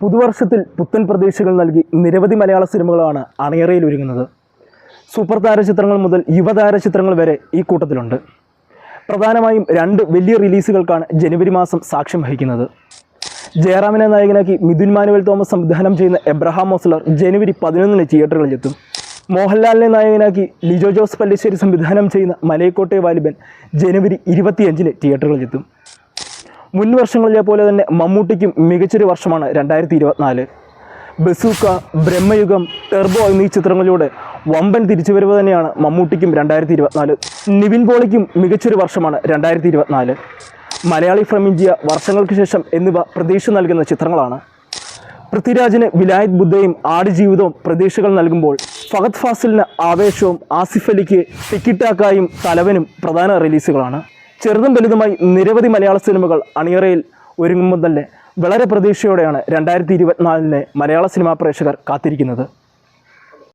പുതുവർഷത്തിൽ പുത്തൻ പ്രതീക്ഷകൾ നൽകി നിരവധി മലയാള സിനിമകളാണ് അണിയറയിൽ ഒരുങ്ങുന്നത്. സൂപ്പർ താര ചിത്രങ്ങൾ മുതൽ യുവതാര ചിത്രങ്ങൾ വരെ ഈ കൂട്ടത്തിലുണ്ട്. പ്രധാനമായും രണ്ട് വലിയ റിലീസുകൾക്കാണ് ജനുവരി മാസം സാക്ഷ്യം വഹിക്കുന്നത്. ജയറാമിനെ നായകനാക്കി മിഥുൻ മാനുവൽ തോമസ് സംവിധാനം ചെയ്യുന്ന എബ്രഹാം മോസ്ലർ ജനുവരി പതിനൊന്നിന് തിയേറ്ററുകളിലെത്തും. മോഹൻലാലിനെ നായകനാക്കി ലിജോ ജോസ് പല്ലിശ്ശേരി സംവിധാനം ചെയ്യുന്ന മലയക്കോട്ടെ വാലിബൻ ജനുവരി ഇരുപത്തിയഞ്ചിന് തിയേറ്ററുകളിലെത്തും. മുൻ വർഷങ്ങളിലെ പോലെ തന്നെ മമ്മൂട്ടിക്കും മികച്ചൊരു വർഷമാണ് രണ്ടായിരത്തി ഇരുപത്തിനാല് ബസൂക്ക ബ്രഹ്മയുഗം ടെർബോ എന്നീ ചിത്രങ്ങളിലൂടെ വമ്പൻ തിരിച്ചുവരവ് തന്നെയാണ് മമ്മൂട്ടിക്കും രണ്ടായിരത്തി ഇരുപത്തിനാല് നിവിൻ പോളിക്കും മികച്ചൊരു വർഷമാണ് രണ്ടായിരത്തി ഇരുപത്തിനാല് മലയാളി ഫ്രം ഇന്ത്യ വർഷങ്ങൾക്ക് ശേഷം എന്നിവ പ്രതീക്ഷ നൽകുന്ന ചിത്രങ്ങളാണ്. പൃഥ്വിരാജിന് വിലായത് ബുദ്ധയും ആടുജീവിതവും പ്രതീക്ഷകൾ നൽകുമ്പോൾ ഫഹദ് ഫാസിലിന് ആവേശവും ആസിഫ് അലിക്ക് ടിക്കിറ്റാക്കായും തലവനും പ്രധാന റിലീസുകളാണ്. ചെറുതും വലുതുമായി നിരവധി മലയാള സിനിമകൾ അണിയറയിൽ ഒരുങ്ങുമ്പോൾ തന്നെ വളരെ പ്രതീക്ഷയോടെയാണ് രണ്ടായിരത്തി ഇരുപത്തിനാലിനെ മലയാള സിനിമാ പ്രേക്ഷകർ കാത്തിരിക്കുന്നത്.